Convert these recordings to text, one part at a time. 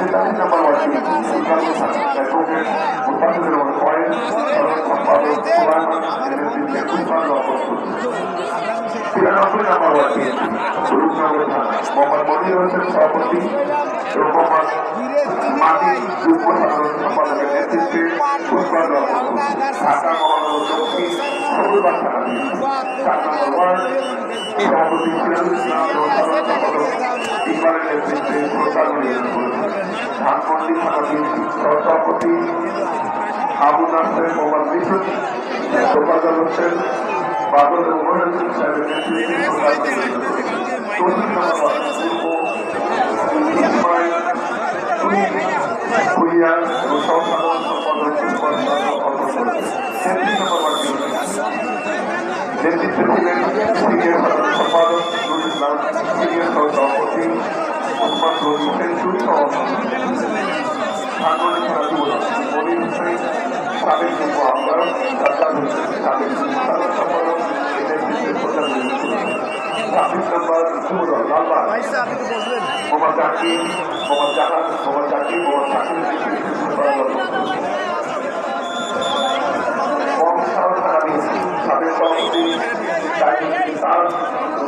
তেতাল্লিশ নম্বর ward advocate Mustafizur Rahman কয়েন সাধারণ সম্পাদক নেতৃত্বে উৎপাদ প্রস্তুত তিরানব্বই নম্বর ওয়ার্ড রূপনগর থানা মোহাম্মদ মনির হোসেন সভাপতি এবং মোহাম্মদ মাটি যুগ্ম সাধারণ সম্পাদকের নেতৃত্বে উৎপাদ ঢাকা মহানগর নেতৃত্বে প্রচার ধানমন্ডি থানা বিএনপি সভাপতি আবু নাসের মোহাম্মদ মিঠুন তোফাজল হোসেন বাদল মহিউদ্দিন সাহেবের নেতৃত্বে নেতৃত্বে ছিলেন সিনিয়র সম্পাদক নুরুল ইসলাম সিনিয়র সহসভাপতি মোহাম্মদ রবি হোসেন চুরি সহ ধানমন্ডি থানা যুবদল মনির হোসেন সাবেক যুব আহ্বায়ক সাজ্জাদ হোসেন সাবেক সাধারণ সম্পাদক নেতৃত্বে প্রচার ছাব্বিশ নম্বর যুবদল লালবাগ মোহাম্মদ জাকির মোহাম্মদ জাহান মোহাম্মদ জাকির মোহাম্মদ শাকির সাবেক সভাপতি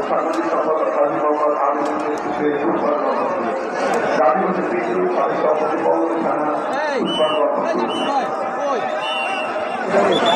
সাংবাদিক সম্পাদক Kazi Mohammad Aminul Hey! Hey, that's right. Boy.